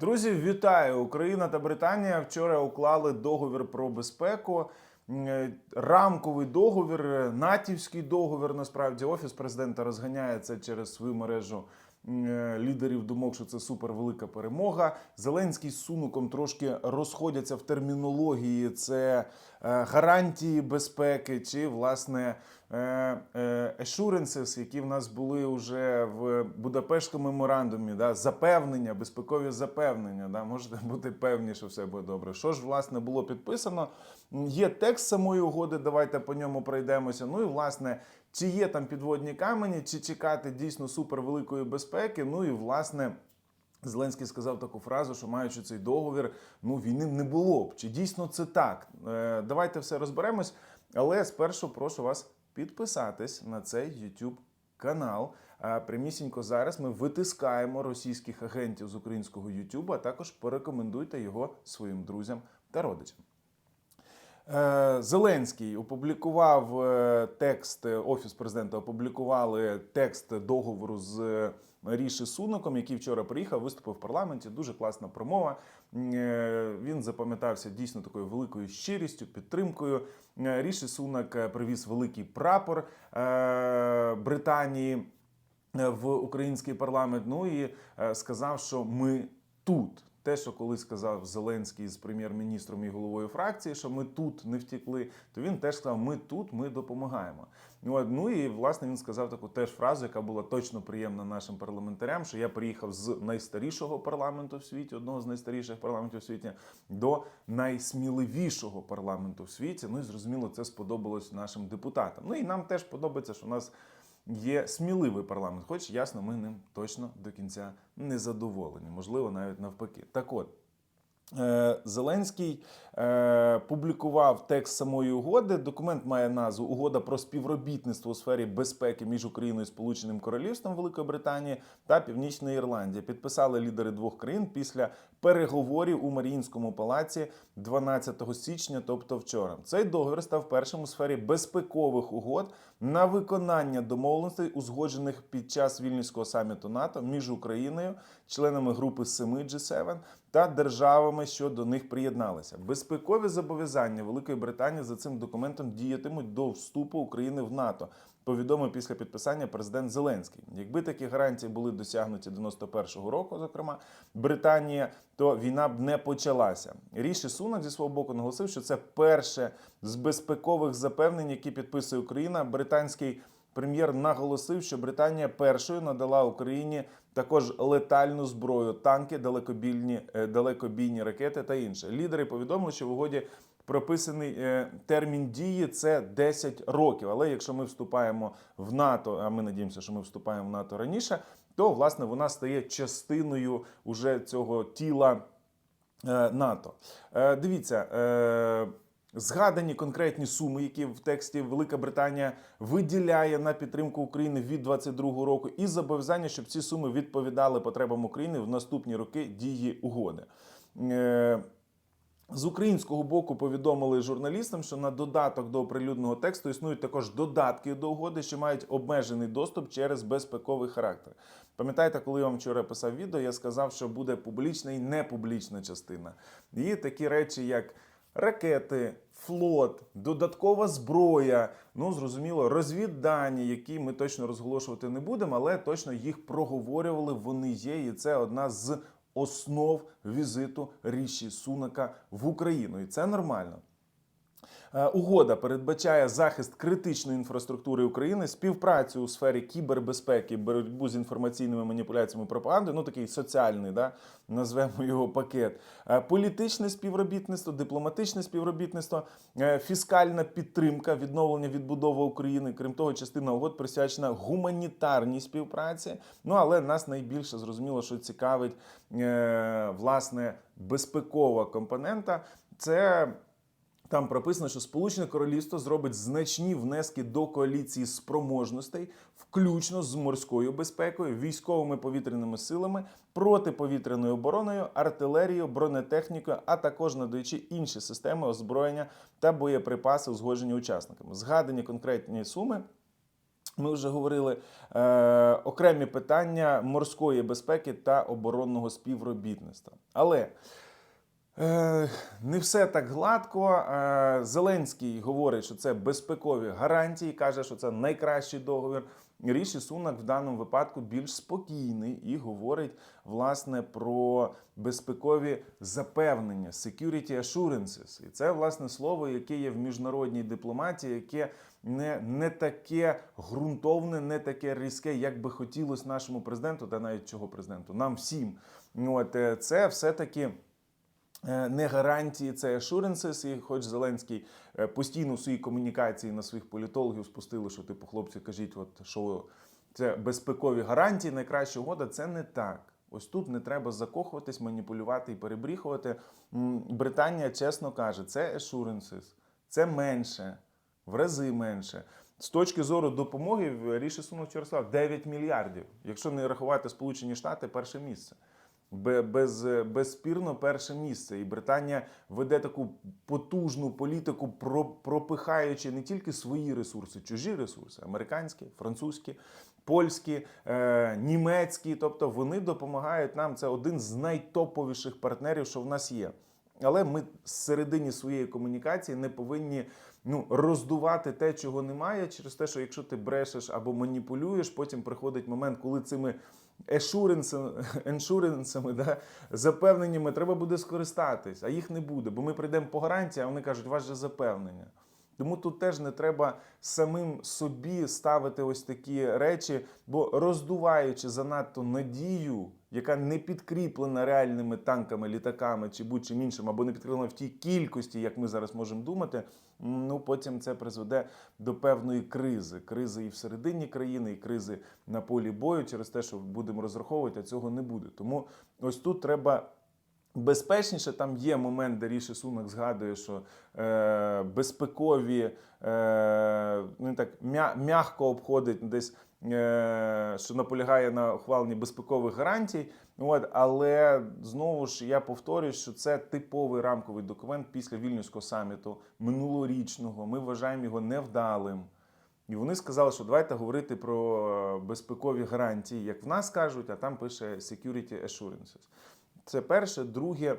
Друзі, вітаю! Україна та Британія вчора уклали договір про безпеку. Е, Рамковий договір, е, натівський договір. Насправді офіс президента розганяє це через свою мережу лідерів думок, що це супервелика перемога. Зеленський з сунуком трошки розходяться в термінології. Це е, гарантії безпеки чи власне е, е, assurances, які в нас були вже в Будапештському меморандумі, да, запевнення, безпекові запевнення. Да, можете бути певні, що все буде добре. Що ж власне було підписано? Є текст самої угоди. Давайте по ньому пройдемося. Ну і власне. Чи є там підводні камені, чи чекати дійсно супервеликої безпеки? Ну і власне Зеленський сказав таку фразу, що маючи цей договір, ну війни не було б. Чи дійсно це так? Е, давайте все розберемось. Але спершу прошу вас підписатись на цей YouTube канал. А прямісінько зараз ми витискаємо російських агентів з українського YouTube, а також порекомендуйте його своїм друзям та родичам. Е, Зеленський опублікував е, текст. е, Офіс президента опублікували текст договору з Ріші Суноком, який вчора приїхав, виступив в парламенті. Дуже класна промова. Він запам'ятався дійсно такою великою щирістю, підтримкою. Ріші Сунок привіз великий прапор Британії в український парламент. Ну і сказав, що ми тут. Те, що коли сказав Зеленський з прем'єр-міністром і головою фракції, що ми тут не втікли, то він теж сказав: Ми тут, ми допомагаємо. Ну, от, Ну і власне він сказав таку теж фразу, яка була точно приємна нашим парламентарям. Що я приїхав з найстарішого парламенту в світі, одного з найстаріших парламентів в світі, до найсміливішого парламенту в світі. Ну і зрозуміло, це сподобалось нашим депутатам. Ну і нам теж подобається, що у нас є сміливий парламент, хоч ясно, ми ним точно до кінця не задоволені, можливо, навіть навпаки. Так от. Е, Зеленський е, публікував текст самої угоди. Документ має назву Угода про співробітництво у сфері безпеки між Україною і Сполученим Королівством Великої Британії та Північної Ірландії. Підписали лідери двох країн після переговорів у Маріїнському палаці 12 січня, тобто вчора. Цей договір став першим у сфері безпекових угод на виконання домовленостей, узгоджених під час вільнюського саміту НАТО між Україною, членами групи 7 G7 та державами, що до них приєдналися. Безпекові зобов'язання Великої Британії за цим документом діятимуть до вступу України в НАТО. Повідомив після підписання президент Зеленський. Якби такі гарантії були досягнуті 91-го року, зокрема Британія, то війна б не почалася. Ріші Сунак зі свого боку наголосив, що це перше з безпекових запевнень, які підписує Україна. Британський прем'єр наголосив, що Британія першою надала Україні також летальну зброю, танки, далекобійні, е, далекобійні ракети та інше. Лідери повідомили, що в угоді прописаний е, термін дії це 10 років. Але якщо ми вступаємо в НАТО, а ми надіємося, що ми вступаємо в НАТО раніше, то власне вона стає частиною уже цього тіла е, НАТО. Е, Дивіться. Згадані конкретні суми, які в тексті Велика Британія виділяє на підтримку України від 2022 року, і зобов'язання, щоб ці суми відповідали потребам України в наступні роки дії угоди. З українського боку повідомили журналістам, що на додаток до оприлюдненого тексту існують також додатки до угоди, що мають обмежений доступ через безпековий характер. Пам'ятаєте, коли я вам вчора писав відео, я сказав, що буде публічна і непублічна частина. І такі речі, як ракети, флот, додаткова зброя, ну зрозуміло, розвіддані, які ми точно розголошувати не будемо, але точно їх проговорювали. Вони є, і це одна з основ візиту Ріші Сунака в Україну, і це нормально. Е, Угода передбачає захист критичної інфраструктури України, співпрацю у сфері кібербезпеки, боротьбу з інформаційними маніпуляціями і пропагандою, ну такий соціальний, да, назвемо його пакет, Е, політичне співробітництво, дипломатичне співробітництво, е, фіскальна підтримка, відновлення відбудова України. Крім того, частина угод присвячена гуманітарній співпраці. Ну але нас найбільше зрозуміло, що цікавить власне безпекова компонента. Це там прописано, що Сполучене Королівство зробить значні внески до коаліції спроможностей, включно з морською безпекою, військовими повітряними силами, протиповітряною обороною, артилерією, бронетехнікою, а також надаючи інші системи озброєння та боєприпаси, узгоджені учасниками. Згадані конкретні суми Ми вже говорили е, окремі питання морської безпеки та оборонного співробітництва. Але не все так гладко. Е, Зеленський говорить, що це безпекові гарантії, каже, що це найкращий договір. Ріші Сунак в даному випадку більш спокійний і говорить власне про безпекові запевнення security assurances. І це власне слово, яке є в міжнародній дипломатії, яке не, не таке ґрунтовне, не таке різке, як би хотілося нашому президенту, та навіть чого президенту, нам всім. От е, це все-таки. Е, Не гарантії, це assurances, і хоч Зеленський е, постійно в своїй комунікації на своїх політологів спустили, що типу хлопці, кажіть, от що це безпекові гарантії, найкраща угода. Це не так. Ось тут не треба закохуватись, маніпулювати і перебріхувати. Британія чесно каже, це assurances, це менше, в рази менше. З точки зору допомоги Ріші Сунок вчора сказав 9 мільярдів. Якщо не рахувати Сполучені Штати, перше місце. Бе- Без, безспірно перше місце. І Британія веде таку потужну політику, про- пропихаючи не тільки свої ресурси, чужі ресурси, американські, французькі, польські, е, німецькі. Тобто вони допомагають нам. Це один з найтоповіших партнерів, що в нас є. Але ми зсередині своєї комунікації не повинні ну, роздувати те, чого немає, через те, що якщо ти брешеш або маніпулюєш, потім приходить момент, коли цими еншуренсами, да, запевненнями треба буде скористатись, а їх не буде, бо ми прийдемо по гарантії, а вони кажуть, у вас же запевнення. Тому тут теж не треба самим собі ставити ось такі речі, бо роздуваючи занадто надію, яка не підкріплена реальними танками, літаками чи будь-чим іншим, або не підкріплена в тій кількості, як ми зараз можемо думати, ну потім це призведе до певної кризи. Кризи і всередині країни, і кризи на полі бою через те, що будемо розраховувати, а цього не буде. Тому ось тут треба безпечніше. Там є момент, де Ріші Сунак згадує, що е, безпекові, е, ну, так, м'я, м'яко обходить десь, е, що наполягає на ухваленні безпекових гарантій. От, але знову ж я повторюю, що це типовий рамковий документ після вільнюського саміту минулорічного. Ми вважаємо його невдалим. І вони сказали, що давайте говорити про е, безпекові гарантії, як в нас кажуть, а там пише Security Assurances. Це перше. Друге,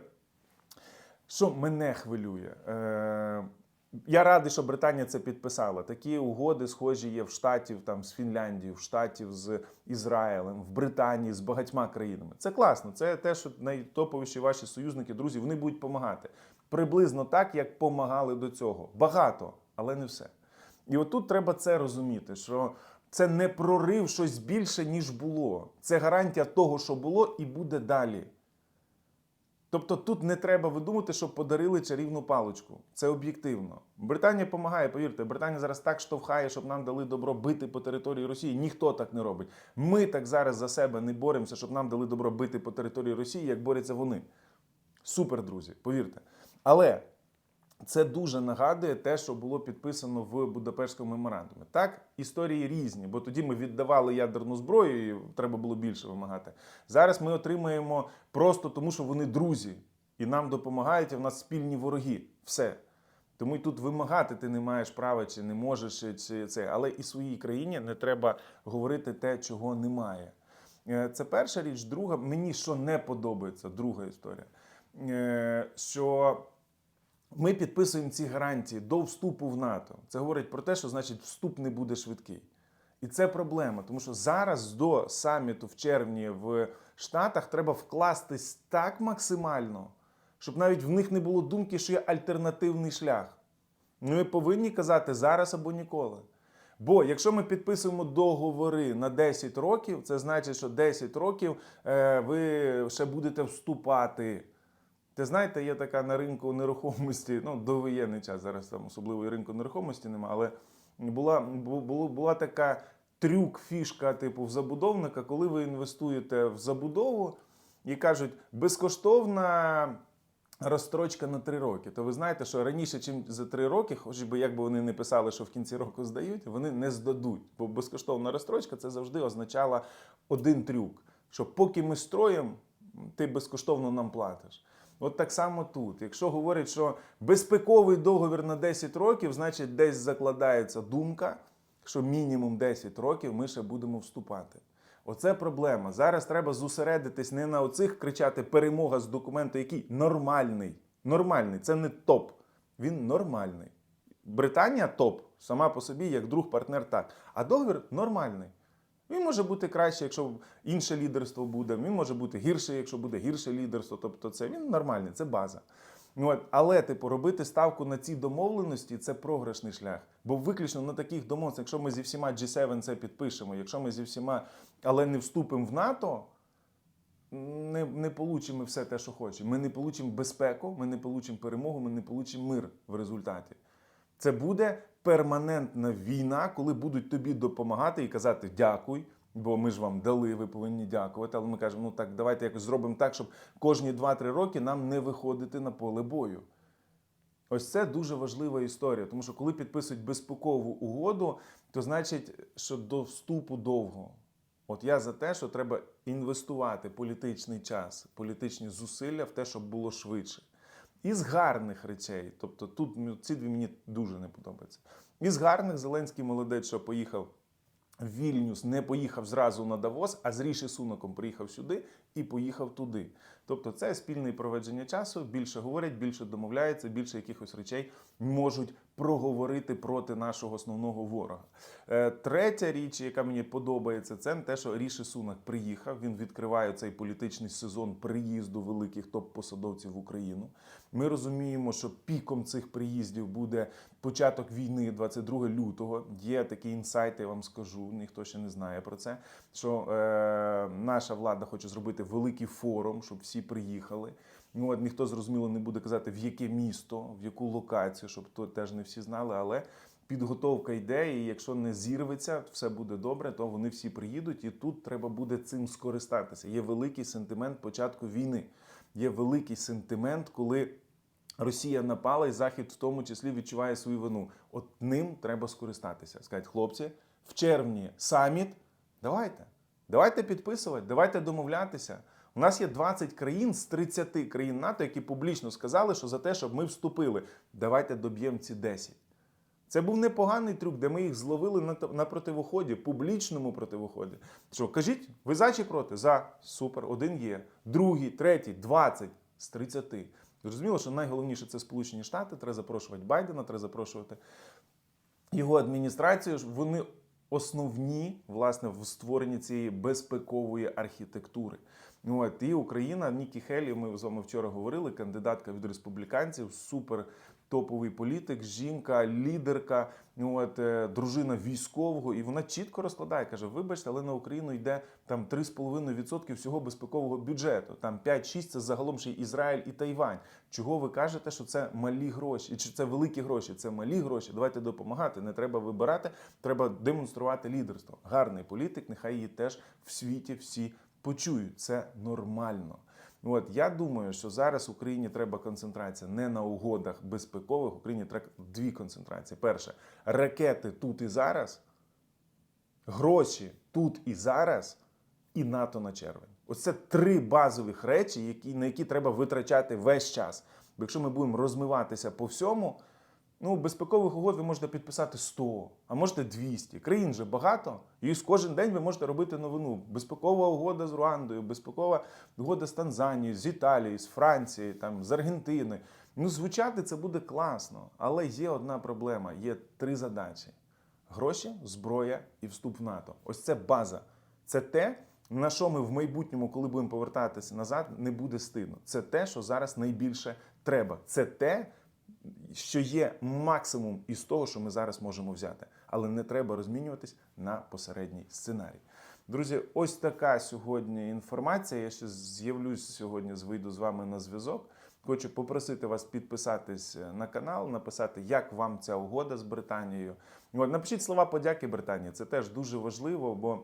що мене хвилює. Я радий, що Британія це підписала. Такі угоди схожі є в Штатів там, з Фінляндією, в Штатів з Ізраїлем, в Британії з багатьма країнами. Це класно. Це те, що найтоповіші ваші союзники, друзі, вони будуть допомагати. Приблизно так, як помагали до цього. Багато, але не все. І отут треба це розуміти, що це не прорив щось більше, ніж було. Це гарантія того, що було, і буде далі. Тобто тут не треба видумати, що подарили чарівну паличку. Це об'єктивно. Британія допомагає, повірте, Британія зараз так штовхає, щоб нам дали добро бити по території Росії. Ніхто так не робить. Ми так зараз за себе не боремося, щоб нам дали добро бити по території Росії, як борються вони. Супер, друзі, повірте. Але це дуже нагадує те, що було підписано в Будапештському меморандумі. Так, історії різні, бо тоді ми віддавали ядерну зброю, і треба було більше вимагати. Зараз ми отримаємо просто тому, що вони друзі і нам допомагають, а в нас спільні вороги. Все. Тому і тут вимагати ти не маєш права, чи не можеш, чи це. Але і своїй країні не треба говорити те, чого немає. Е, Це перша річ. Друга, мені що не подобається, друга історія. Е, Що ми підписуємо ці гарантії до вступу в НАТО. Це говорить про те, що значить вступ не буде швидкий. І це проблема, тому що зараз до саміту в червні в Штатах треба вкластись так максимально, щоб навіть в них не було думки, що є альтернативний шлях. Ну, Ми повинні казати зараз або ніколи. Бо якщо ми підписуємо договори на 10 років, це значить, що 10 років е, ви ще будете вступати. Ти знаєте, є така на ринку нерухомості, ну, довоєнний час, зараз там особливої ринку нерухомості немає, але була, бу- було- була така трюк, фішка, типу, в забудовника, коли ви інвестуєте в забудову і кажуть, безкоштовна розстрочка на 3 роки. То ви знаєте, що раніше, ніж за 3 роки, хоч би як би вони не писали, що в кінці року здають, вони не здадуть. Бо безкоштовна розстрочка це завжди означало один трюк: що поки ми строїмо, ти безкоштовно нам платиш. От так само тут. Якщо говорять, що безпековий договір на 10 років, значить десь закладається думка, що мінімум 10 років ми ще будемо вступати. Оце проблема. Зараз треба зосередитись не на оцих кричати перемога з документу, який нормальний. Нормальний, це не топ. Він нормальний. Британія топ сама по собі, як друг, партнер, так. А договір нормальний. Він може бути краще, якщо інше лідерство буде. Він може бути гірше, якщо буде гірше лідерство. Тобто, це він нормальний, це база. Ну, От, але, типу, робити ставку на ці домовленості це програшний шлях. Бо виключно на таких домовленостях, якщо ми зі всіма G7 це підпишемо, якщо ми зі всіма, але не вступимо в НАТО, не, не получимо все те, що хочемо. Ми не получимо безпеку, ми не получимо перемогу, ми не получимо мир в результаті. Це буде перманентна війна, коли будуть тобі допомагати і казати дякуй, бо ми ж вам дали, ви повинні дякувати. Але ми кажемо, ну так, давайте якось зробимо так, щоб кожні 2-3 роки нам не виходити на поле бою. Ось це дуже важлива історія, тому що коли підписують безпекову угоду, то значить, що до вступу довго. От я за те, що треба інвестувати політичний час, політичні зусилля в те, щоб було швидше. Із гарних речей, тобто тут ці дві мені дуже не подобаються. Із гарних Зеленський молодець, що поїхав в Вільнюс, не поїхав зразу на Давос, а з Ріші Суноком приїхав сюди і поїхав туди. Тобто це спільне проведення часу, більше говорять, більше домовляються, більше якихось речей можуть проговорити проти нашого основного ворога. Е, Третя річ, яка мені подобається, це те, що Ріші Сунак приїхав. Він відкриває цей політичний сезон приїзду великих топ-посадовців в Україну. Ми розуміємо, що піком цих приїздів буде початок війни, 22 лютого. Є такі інсайти, я вам скажу. Ніхто ще не знає про це. Що е, наша влада хоче зробити великий форум, щоб всі приїхали. Ну от ніхто зрозуміло не буде казати, в яке місто, в яку локацію, щоб то теж не всі знали, але. Підготовка йде, якщо не зірветься, все буде добре, то вони всі приїдуть, і тут треба буде цим скористатися. Є великий сентимент початку війни. Є великий сентимент, коли Росія напала, і Захід в тому числі відчуває свою вину. От ним треба скористатися. Сказати, хлопці, в червні саміт. Давайте, давайте підписувати, давайте домовлятися. У нас є 20 країн з 30 країн НАТО, які публічно сказали, що за те, щоб ми вступили. Давайте доб'ємо ці 10. Це був непоганий трюк, де ми їх зловили на, на противоході, публічному противоході. Що, кажіть, ви за чи проти? За. Супер, один є. Другий, третій, 20 з 30. Зрозуміло, що найголовніше це Сполучені Штати. Треба запрошувати Байдена, треба запрошувати його адміністрацію. Вони основні власне в створенні цієї безпекової архітектури. Ну, От, і Україна, Нікі Хелі, ми з вами вчора говорили, кандидатка від республіканців, супер топовий політик, жінка, лідерка, ну, от, е, дружина військового, і вона чітко розкладає, каже: вибачте, але на Україну йде там 3,5% всього безпекового бюджету. Там 5-6 це загалом ще й Ізраїль і Тайвань. Чого ви кажете, що це малі гроші? Чи це великі гроші? Це малі гроші. Давайте допомагати. Не треба вибирати, треба демонструвати лідерство. Гарний політик, нехай її теж в світі всі почують. Це нормально. От я думаю, що зараз Україні треба концентрація не на угодах безпекових. Україні треба дві концентрації. Перше ракети тут і зараз, гроші тут і зараз, і НАТО на червень. Оце три базових речі, які, на які треба витрачати весь час. Бо якщо ми будемо розмиватися по всьому, ну безпекових угод ви можете підписати 100, а можете 200. Країн же багато, і кожен день ви можете робити новину. Безпекова угода з Руандою, безпекова угода з Танзанією, з Італією, з Франції, там, з Аргентини. Ну, звучати це буде класно, але є одна проблема: є три задачі: гроші, зброя і вступ в НАТО. Ось це база. Це те, на що ми в майбутньому, коли будемо повертатися назад, не буде стидно. Це те, що зараз найбільше треба. Це те, що є максимум із того, що ми зараз можемо взяти. Але не треба розмінюватись на посередній сценарій. Друзі, ось така сьогодні інформація. Я ще з'явлюсь сьогодні, вийду з вами на зв'язок. Хочу попросити вас підписатись на канал, написати, як вам ця угода з Британією. Напишіть слова подяки Британії. Це теж дуже важливо, бо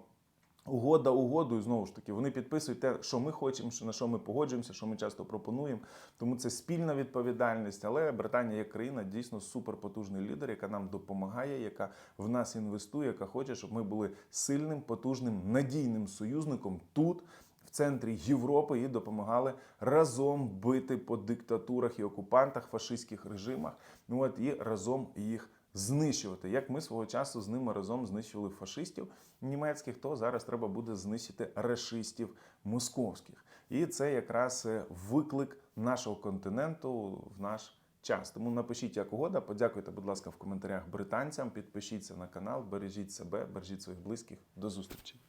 угода угодою, знову ж таки, вони підписують те, що ми хочемо, на що ми погоджуємося, що ми часто пропонуємо. Тому це спільна відповідальність. Але Британія як країна дійсно суперпотужний лідер, яка нам допомагає, яка в нас інвестує, яка хоче, щоб ми були сильним, потужним, надійним союзником тут. В центрі Європи і допомагали разом бити по диктатурах і окупантах, фашистських режимах. Ну от і разом їх знищувати. Як ми свого часу з ними разом знищили фашистів німецьких, то зараз треба буде знищити рашистів московських. І це якраз е, виклик нашого континенту в наш час. Тому напишіть, як угода. Подякуйте, будь ласка, в коментарях британцям. Підпишіться на канал, бережіть себе, бережіть своїх близьких. До зустрічі.